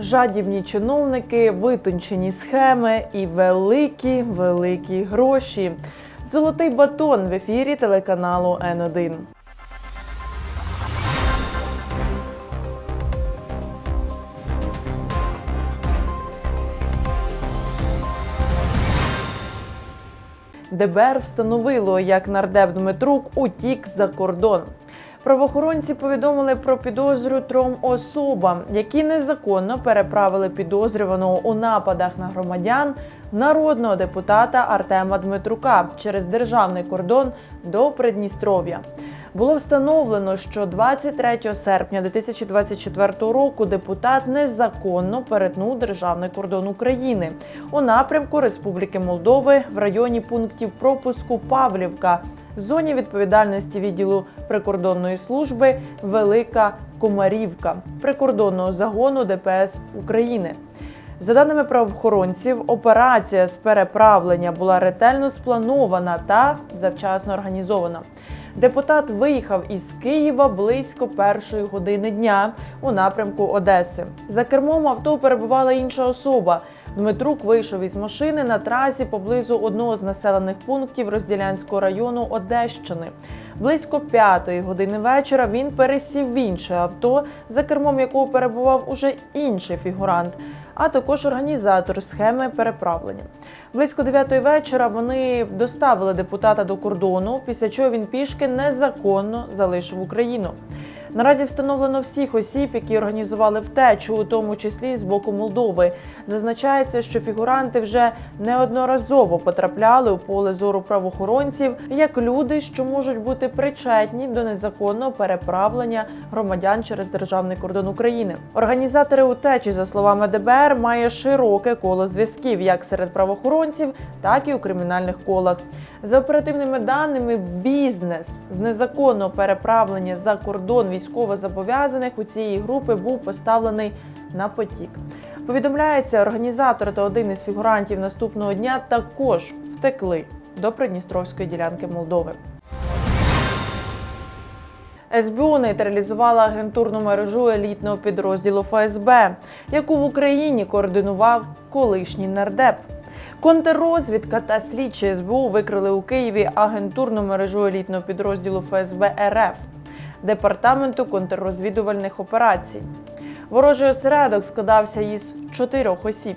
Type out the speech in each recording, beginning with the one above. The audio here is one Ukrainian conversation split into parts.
жадібні чиновники, витончені схеми і великі великі гроші. Золотий батон в ефірі телеканалу Н1. ДБР встановило, як нардеп Дмитрук утік за кордон. Правоохоронці повідомили про підозрю трьом особам, які незаконно переправили підозрюваного у нападах на громадян народного депутата Артема Дмитрука через державний кордон до Придністров'я. Було встановлено, що 23 серпня 2024 року депутат незаконно перетнув державний кордон України у напрямку Республіки Молдови в районі пунктів пропуску Павлівка, зоні відповідальності відділу прикордонної служби Велика Комарівка прикордонного загону ДПС України. За даними правоохоронців, операція з переправлення була ретельно спланована та завчасно організована. Депутат виїхав із Києва близько першої години дня у напрямку Одеси. За кермом авто перебувала інша особа. Дмитрук вийшов із машини на трасі поблизу одного з населених пунктів Розділянського району Одещини. Близько п'ятої години вечора він пересів в інше авто, за кермом якого перебував уже інший фігурант, а також організатор схеми переправлення. Близько 9 вечора вони доставили депутата до кордону, після чого він пішки незаконно залишив Україну. Наразі встановлено всіх осіб, які організували втечу, у тому числі з боку Молдови. Зазначається, що фігуранти вже неодноразово потрапляли у поле зору правоохоронців як люди, що можуть бути причетні до незаконного переправлення громадян через державний кордон України. Організатори утечі, за словами ДБР, має широке коло зв'язків як серед правоохоронців, так і у кримінальних колах. За оперативними даними, бізнес з незаконного переправлення за кордон військовозобов'язаних у цієї групи був поставлений на потік. Повідомляється, організатор та один із фігурантів наступного дня також втекли до Придністровської ділянки Молдови. СБУ нейтралізувала агентурну мережу елітного підрозділу ФСБ, яку в Україні координував колишній нардеп. Контррозвідка та слідчі СБУ викрили у Києві агентурну мережу елітного підрозділу ФСБ РФ департаменту контррозвідувальних операцій. Ворожий осередок складався із чотирьох осіб.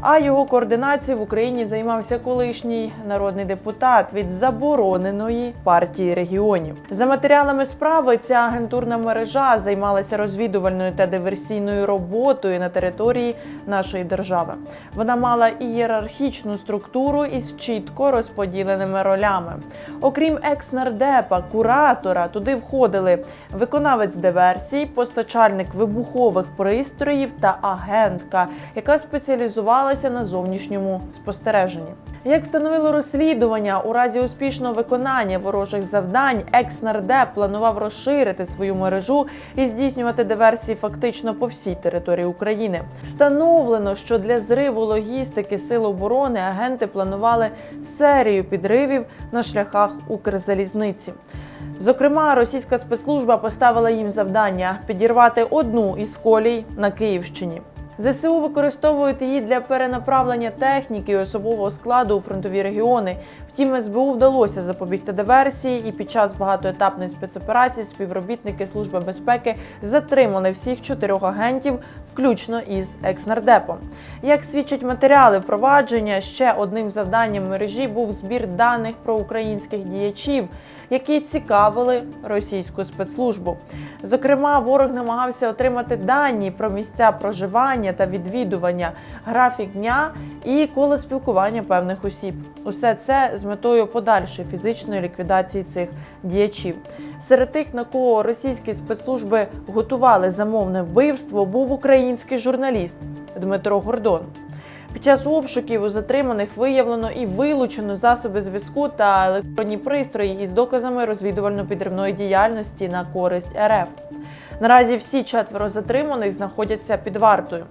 А його координацією в Україні займався колишній народний депутат від забороненої партії регіонів. За матеріалами справи ця агентурна мережа займалася розвідувальною та диверсійною роботою на території нашої держави. Вона мала ієрархічну структуру із чітко розподіленими ролями. Окрім екс-нардепа, куратора, туди входили виконавець диверсій, постачальник вибухових пристроїв та агентка, яка спеціалізувалася на зовнішньому спостереженні. Як встановило розслідування, у разі успішного виконання ворожих завдань, екс-нардеп планував розширити свою мережу і здійснювати диверсії фактично по всій території України. Встановлено, що для зриву логістики сил оборони агенти планували серію підривів на шляхах Укрзалізниці. Зокрема, російська спецслужба поставила їм завдання підірвати одну із колій на Київщині. ЗСУ використовують її для перенаправлення техніки і особового складу у фронтові регіони. Втім, СБУ вдалося запобігти диверсії, і під час багатоетапної спецоперації співробітники Служби безпеки затримали всіх чотирьох агентів, включно із екснардепом. Як свідчать матеріали впровадження, ще одним завданням мережі був збір даних про українських діячів, які цікавили російську спецслужбу. Зокрема, ворог намагався отримати дані про місця проживання та відвідування, графік дня і коло спілкування певних осіб. Усе це з метою подальшої фізичної ліквідації цих діячів. Серед тих, на кого російські спецслужби готували замовне вбивство, був український журналіст Дмитро Гордон. Під час обшуків у затриманих виявлено і вилучено засоби зв'язку та електронні пристрої із доказами розвідувально-підривної діяльності на користь РФ. Наразі всі четверо затриманих знаходяться під вартою.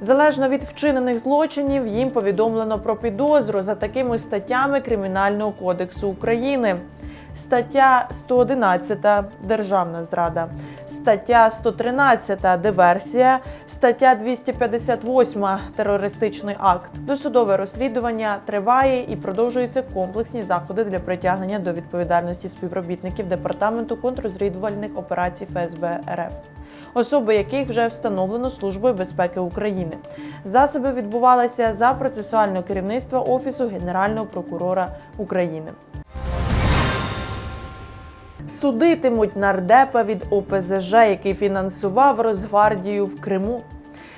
Залежно від вчинених злочинів, їм повідомлено про підозру за такими статтями Кримінального кодексу України. Стаття 111 Державна зрада, стаття 113 диверсія, стаття 258 терористичний акт. Досудове розслідування триває і продовжуються комплексні заходи для притягнення до відповідальності співробітників департаменту контррозвідувальних операцій ФСБ РФ. Особи яких вже встановлено Службою безпеки України. Засоби відбувалися за процесуального керівництва Офісу Генерального прокурора України. Судитимуть нардепа від ОПЗЖ, який фінансував Росгвардію в Криму.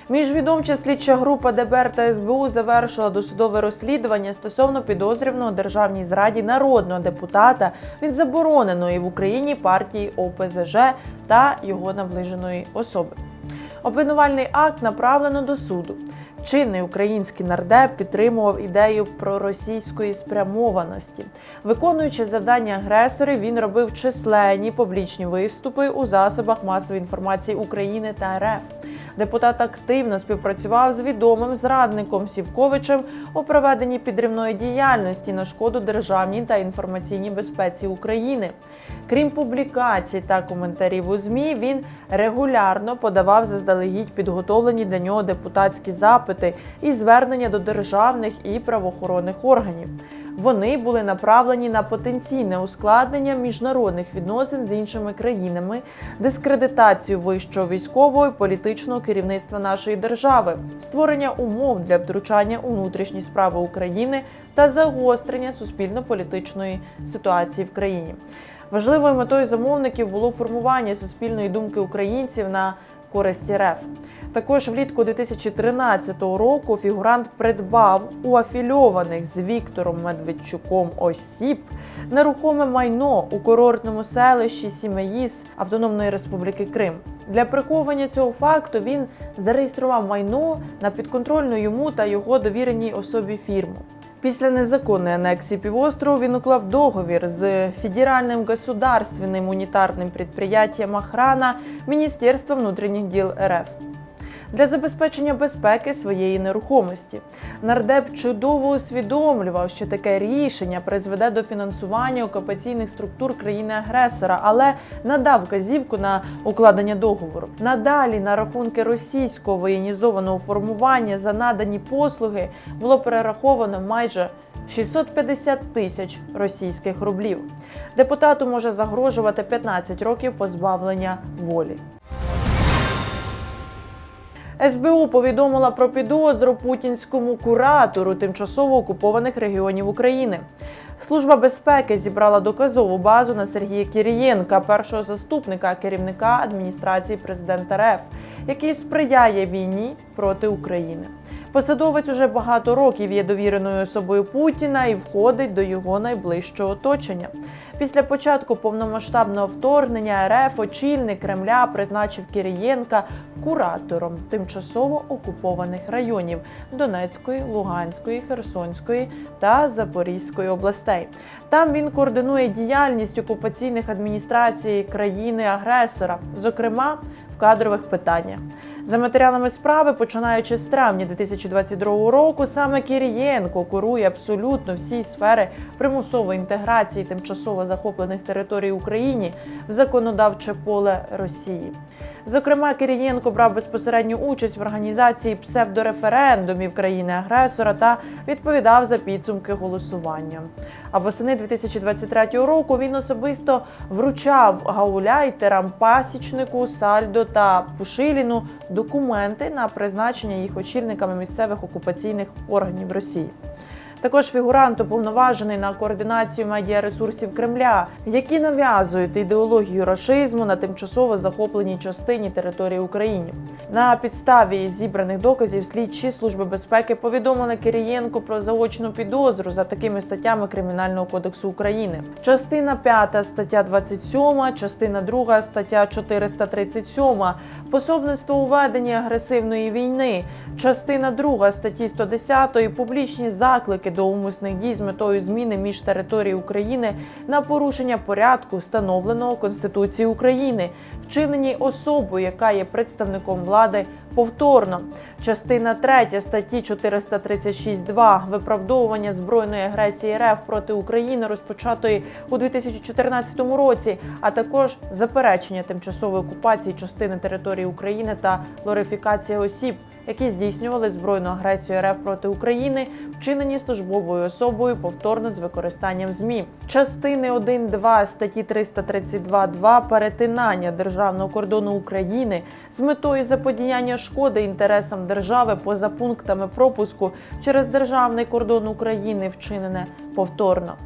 Міжвідомча слідча група ДБР та СБУ завершила досудове розслідування стосовно підозрюваного державній зраді народного депутата від забороненої в Україні партії ОПЗЖ та його наближеної особи. Обвинувальний акт направлено до суду. Чинний український нардеп підтримував ідею проросійської спрямованості. Виконуючи завдання агресорів, він робив численні публічні виступи у засобах масової інформації України та РФ. Депутат активно співпрацював з відомим зрадником Сівковичем у проведенні підривної діяльності на шкоду державній та інформаційній безпеці України. Крім публікацій та коментарів у ЗМІ, він регулярно подавав заздалегідь підготовлені для нього депутатські запити і звернення до державних і правоохоронних органів. Вони були направлені на потенційне ускладнення міжнародних відносин з іншими країнами, дискредитацію вищого військового і політичного керівництва нашої держави, створення умов для втручання у внутрішні справи України та загострення суспільно-політичної ситуації в країні. Важливою метою замовників було формування суспільної думки українців на користь РФ. Також влітку 2013 року фігурант придбав у афільованих з Віктором Медведчуком осіб нерухоме майно у курортному селищі Сімеїз Автономної Республіки Крим. Для приховування цього факту він зареєстрував майно на підконтрольну йому та його довіреній особі фірму. Після незаконної анексії півострову він уклав договір з федеральним государственним унітарним підприємством охрана Міністерства внутрішніх діл РФ для забезпечення безпеки своєї нерухомості. Нардеп чудово усвідомлював, що таке рішення призведе до фінансування окупаційних структур країни-агресора, але надав вказівку на укладення договору. Надалі на рахунки російського воєнізованого формування за надані послуги було перераховано майже 650 тисяч російських рублів. Депутату може загрожувати 15 років позбавлення волі. СБУ повідомила про підозру путінському куратору тимчасово окупованих регіонів України. Служба безпеки зібрала доказову базу на Сергія Кірієнка, першого заступника керівника адміністрації президента РФ, який сприяє війні проти України. Посадовець уже багато років є довіреною особою Путіна і входить до його найближчого оточення. Після початку повномасштабного вторгнення РФ очільник Кремля призначив Кирієнка куратором тимчасово окупованих районів Донецької, Луганської, Херсонської та Запорізької областей. Там він координує діяльність окупаційних адміністрацій країни-агресора, зокрема в кадрових питаннях. За матеріалами справи, починаючи з травня 2022 року, саме Кірієнко курує абсолютно всі сфери примусової інтеграції тимчасово захоплених територій України в законодавче поле Росії. Зокрема, Кирієнко брав безпосередню участь в організації псевдореферендумів країни-агресора та відповідав за підсумки голосування. А восени 2023 року він особисто вручав гауляйтерам, пасічнику, сальдо та Пушиліну документи на призначення їх очільниками місцевих окупаційних органів Росії. Також фігурант уповноважений на координацію медіаресурсів Кремля, які нав'язують ідеологію рашизму на тимчасово захопленій частині території України. На підставі зібраних доказів слідчі служби безпеки повідомили Кирієнку про заочну підозру за такими статтями Кримінального кодексу України. Частина 5 стаття 27, частина 2 стаття 437 пособництво у веденні агресивної війни, частина 2 статті 110 публічні заклики до умисних дій з метою зміни між території України на порушення порядку, встановленого Конституцією України, вчинені особою, яка є представником влади повторно. Частина 3 статті 436.2 виправдовування збройної агресії РФ проти України розпочатої у 2014 році, а також заперечення тимчасової окупації частини території України та глорифікація осіб, які здійснювали збройну агресію РФ проти України, вчинені службовою особою повторно з використанням ЗМІ. Частини 1.2 статті 332.2 перетинання державного кордону України з метою заподіяння шкоди інтересам держави поза пунктами пропуску через державний кордон України вчинене повторно.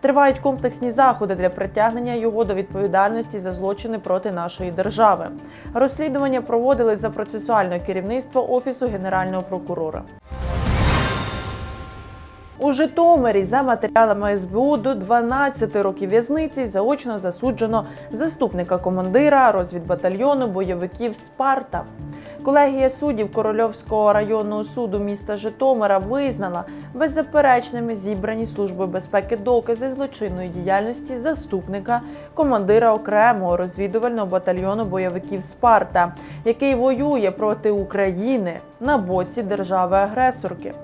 Тривають комплексні заходи для притягнення його до відповідальності за злочини проти нашої держави. Розслідування проводили за процесуальне керівництво Офісу Генерального прокурора. У Житомирі за матеріалами СБУ до 12 років в'язниці заочно засуджено заступника командира розвідбатальйону бойовиків Спарта. Колегія суддів Корольовського районного суду міста Житомира визнала беззаперечними зібрані службою безпеки докази злочинної діяльності заступника командира окремого розвідувального батальйону бойовиків Спарта, який воює проти України на боці держави-агресорки.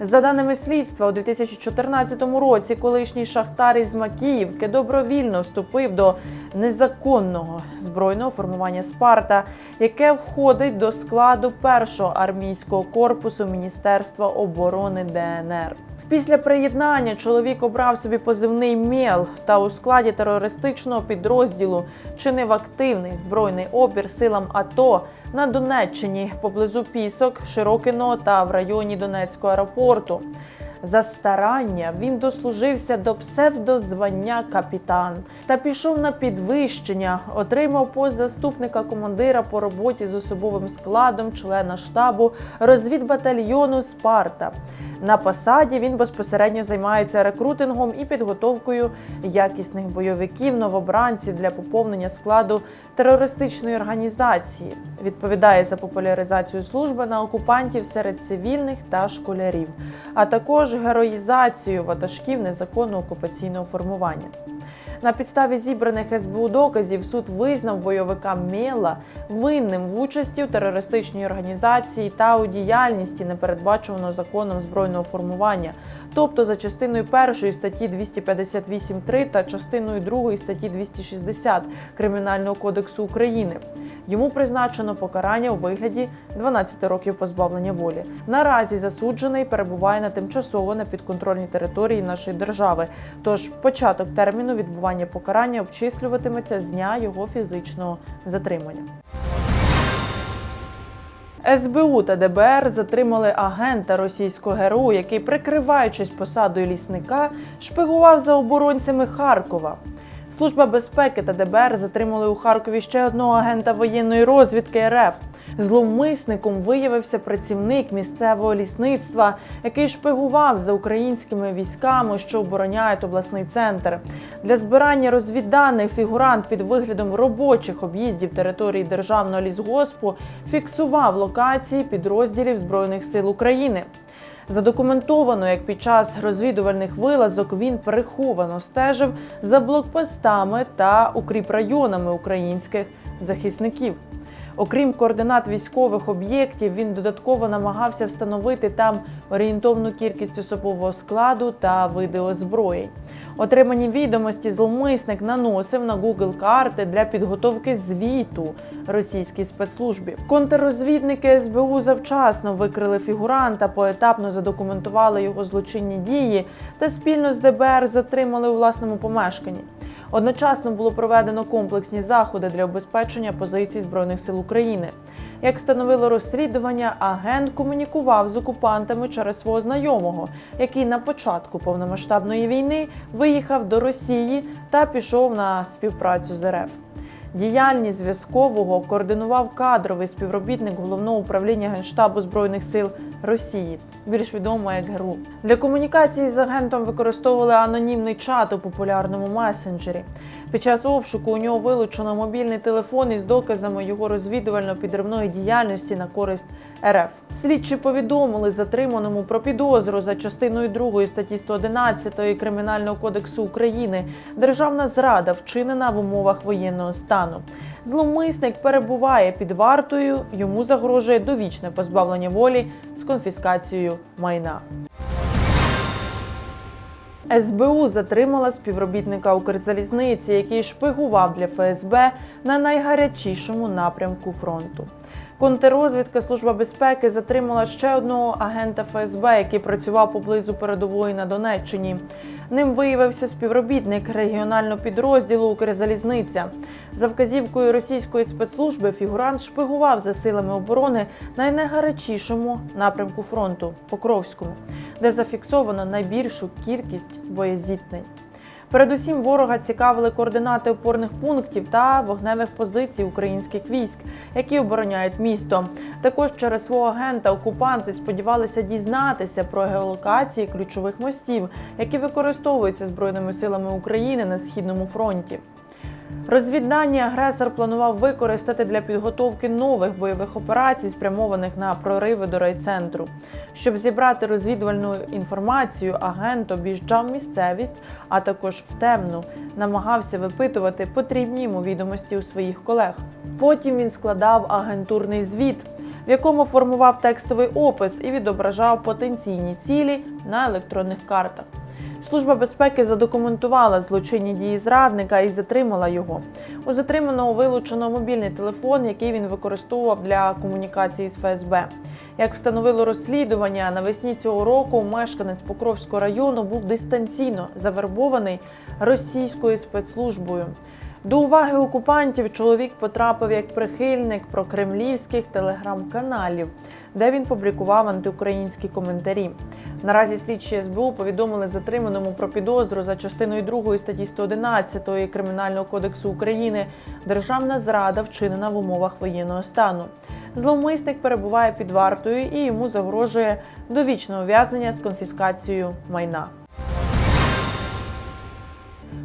За даними слідства, у 2014 році колишній шахтар із Макіївки добровільно вступив до незаконного збройного формування Спарта, яке входить до складу першого армійського корпусу Міністерства оборони ДНР. Після приєднання чоловік обрав собі позивний МЕЛ та у складі терористичного підрозділу чинив активний збройний опір силам АТО на Донеччині поблизу Пісок, Широкиного та в районі Донецького аеропорту. За старання він дослужився до псевдозвання капітан та пішов на підвищення, отримав пост заступника командира по роботі з особовим складом члена штабу розвідбатальйону Спарта. На посаді він безпосередньо займається рекрутингом і підготовкою якісних бойовиків, новобранців для поповнення складу терористичної організації. Відповідає за популяризацію служби на окупантів серед цивільних та школярів, а також героїзацію ватажків незаконного окупаційного формування. На підставі зібраних СБУ доказів суд визнав бойовика Мєла винним в участі у терористичній організації та у діяльності непередбаченого законом збройного формування, тобто за частиною першої статті 258.3 та частиною другої статті 260 Кримінального кодексу України. Йому призначено покарання у вигляді 12 років позбавлення волі. Наразі засуджений перебуває на тимчасово на підконтрольній території нашої держави. Тож початок терміну відбування покарання обчислюватиметься з дня його фізичного затримання. СБУ та ДБР затримали агента російського ГРУ, який, прикриваючись посадою лісника, шпигував за оборонцями Харкова. Служба безпеки та ДБР затримали у Харкові ще одного агента воєнної розвідки РФ. Зловмисником виявився працівник місцевого лісництва, який шпигував за українськими військами, що обороняють обласний центр. Для збирання розвідданих фігурант під виглядом робочих об'їздів території державного лісгоспу фіксував локації підрозділів збройних сил України. Задокументовано, як під час розвідувальних вилазок він приховано стежив за блокпостами та укріпрайонами українських захисників. Окрім координат військових об'єктів, він додатково намагався встановити там орієнтовну кількість особового складу та види озброєнь. Отримані відомості зловмисник наносив на Google карти для підготовки звіту російській спецслужбі. Контррозвідники СБУ завчасно викрили фігуранта, поетапно задокументували його злочинні дії та спільно з ДБР затримали у власному помешканні. Одночасно було проведено комплексні заходи для обезпечення позицій збройних сил України. Як встановило розслідування, агент комунікував з окупантами через свого знайомого, який на початку повномасштабної війни виїхав до Росії та пішов на співпрацю з РФ. Діяльність зв'язкового координував кадровий співробітник головного управління генштабу збройних сил Росії, більш відомо як ГРУ. Для комунікації з агентом використовували анонімний чат у популярному месенджері. Під час обшуку у нього вилучено мобільний телефон із доказами його розвідувально-підривної діяльності на користь РФ. Слідчі повідомили затриманому про підозру за частиною 2 статті 111 Кримінального кодексу України державна зрада вчинена в умовах воєнного стану. Зловмисник перебуває під вартою, йому загрожує довічне позбавлення волі з конфіскацією майна. СБУ затримала співробітника Укрзалізниці, який шпигував для ФСБ на найгарячішому напрямку фронту. Контррозвідка Служба безпеки затримала ще одного агента ФСБ, який працював поблизу передової на Донеччині. Ним виявився співробітник регіонального підрозділу Укрзалізниця. За вказівкою російської спецслужби фігурант шпигував за силами оборони на найгарячішому напрямку фронту Покровському, де зафіксовано найбільшу кількість боєзіткнень. Передусім ворога цікавили координати опорних пунктів та вогневих позицій українських військ, які обороняють місто. Також через свого агента окупанти сподівалися дізнатися про геолокації ключових мостів, які використовуються збройними силами України на східному фронті. Розвіддані агресор планував використати для підготовки нових бойових операцій, спрямованих на прориви до райцентру. Щоб зібрати розвідувальну інформацію, агент об'їжджав місцевість, а також в темну намагався випитувати потрібні йому відомості у своїх колег. Потім він складав агентурний звіт, в якому формував текстовий опис і відображав потенційні цілі на електронних картах. Служба безпеки задокументувала злочинні дії зрадника і затримала його. У затриманого вилучено мобільний телефон, який він використовував для комунікації з ФСБ. Як встановило розслідування, навесні цього року мешканець Покровського району був дистанційно завербований російською спецслужбою. До уваги окупантів чоловік потрапив як прихильник прокремлівських телеграм-каналів, де він публікував антиукраїнські коментарі. Наразі слідчі СБУ повідомили затриманому про підозру за частиною 2 статті 111 Кримінального кодексу України Державна зрада вчинена в умовах воєнного стану. Зловмисник перебуває під вартою і йому загрожує довічне ув'язнення з конфіскацією майна.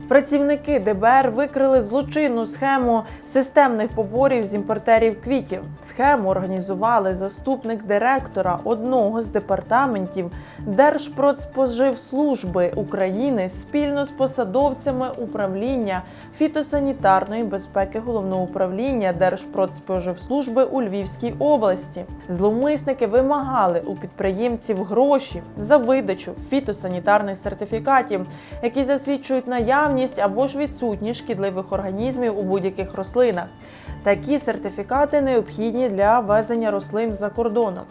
Працівники ДБР викрили злочинну схему системних поборів з імпортерів квітів. Схему організували заступник директора одного з департаментів Держпродспоживслужби України спільно з посадовцями управління фітосанітарної безпеки головного управління Держпродспоживслужби у Львівській області. Зловмисники вимагали у підприємців гроші за видачу фітосанітарних сертифікатів, які засвідчують наявність або ж відсутність шкідливих організмів у будь-яких рослинах. Такі сертифікати необхідні для ввезення рослин за кордоном.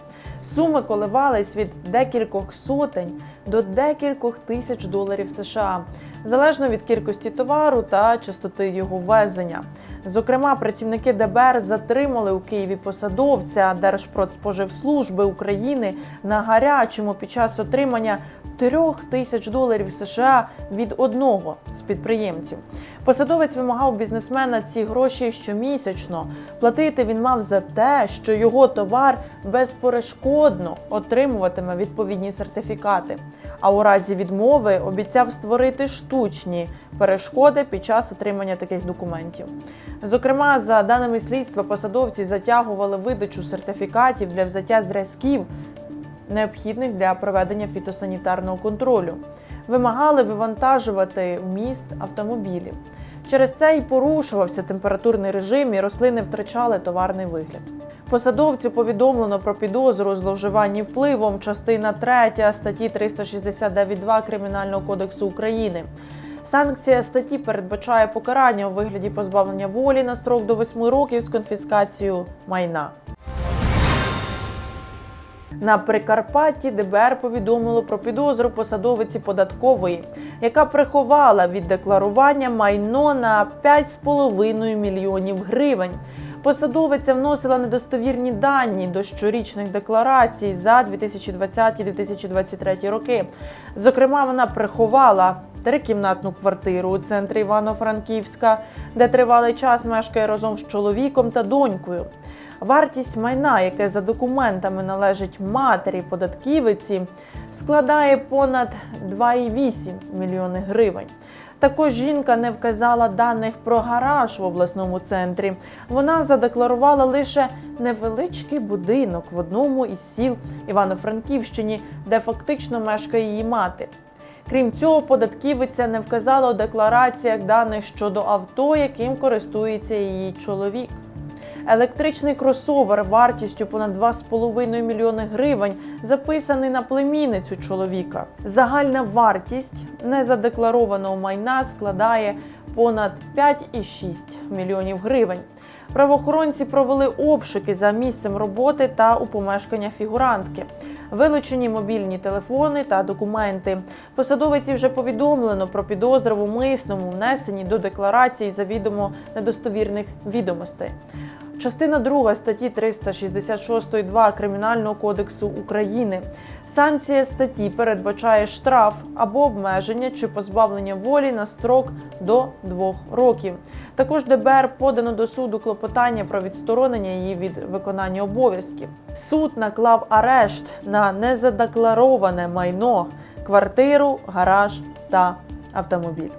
Суми коливались від декількох сотень до декількох тисяч доларів США, залежно від кількості товару та частоти його ввезення. Зокрема, працівники ДБР затримали у Києві посадовця Держпродспоживслужби України на гарячому під час отримання трьох тисяч доларів США від одного з підприємців. Посадовець вимагав бізнесмена ці гроші щомісячно. Платити він мав за те, що його товар безперешкодно отримуватиме відповідні сертифікати. А у разі відмови обіцяв створити штучні перешкоди під час отримання таких документів. Зокрема, за даними слідства, посадовці затягували видачу сертифікатів для взяття зразків необхідних для проведення фітосанітарного контролю. Вимагали вивантажувати в міст автомобілів. Через це й порушувався температурний режим, і рослини втрачали товарний вигляд. Посадовцю повідомлено про підозру у зловживанні впливом, частина 3 статті 369.2 Кримінального кодексу України. Санкція статті передбачає покарання у вигляді позбавлення волі на строк до 8 років з конфіскацією майна. На Прикарпатті ДБР повідомило про підозру посадовиці податкової, яка приховала від декларування майно на 5,5 мільйонів гривень. Посадовиця вносила недостовірні дані до щорічних декларацій за 2020-2023 роки. Зокрема, вона приховала трикімнатну квартиру у центрі Івано-Франківська, де тривалий час мешкає разом з чоловіком та донькою. Вартість майна, яке за документами належить матері податківиці, складає понад 2,8 мільйони гривень. Також жінка не вказала даних про гараж в обласному центрі. Вона задекларувала лише невеличкий будинок в одному із сіл Івано-Франківщині, де фактично мешкає її мати. Крім цього, податківиця не вказала у деклараціях даних щодо авто, яким користується її чоловік. Електричний кросовер вартістю понад 2,5 мільйони гривень записаний на племінницю чоловіка. Загальна вартість незадекларованого майна складає понад 5,6 мільйонів гривень. Правоохоронці провели обшуки за місцем роботи та у помешкання фігурантки. Вилучені мобільні телефони та документи. Посадовиці вже повідомлено про підозру в умисному внесенні до декларації завідомо недостовірних відомостей. Частина 2 статті 366.2 Кримінального кодексу України. Санкція статті передбачає штраф або обмеження чи позбавлення волі на строк до 2 років. Також ДБР подано до суду клопотання про відсторонення її від виконання обов'язків. Суд наклав арешт на незадеклароване майно, квартиру, гараж та автомобіль.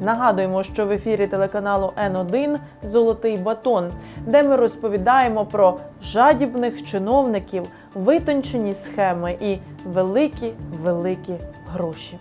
Нагадуємо, що в ефірі телеканалу Н1 Золотий батон, де ми розповідаємо про жадібних чиновників, витончені схеми і великі великі гроші.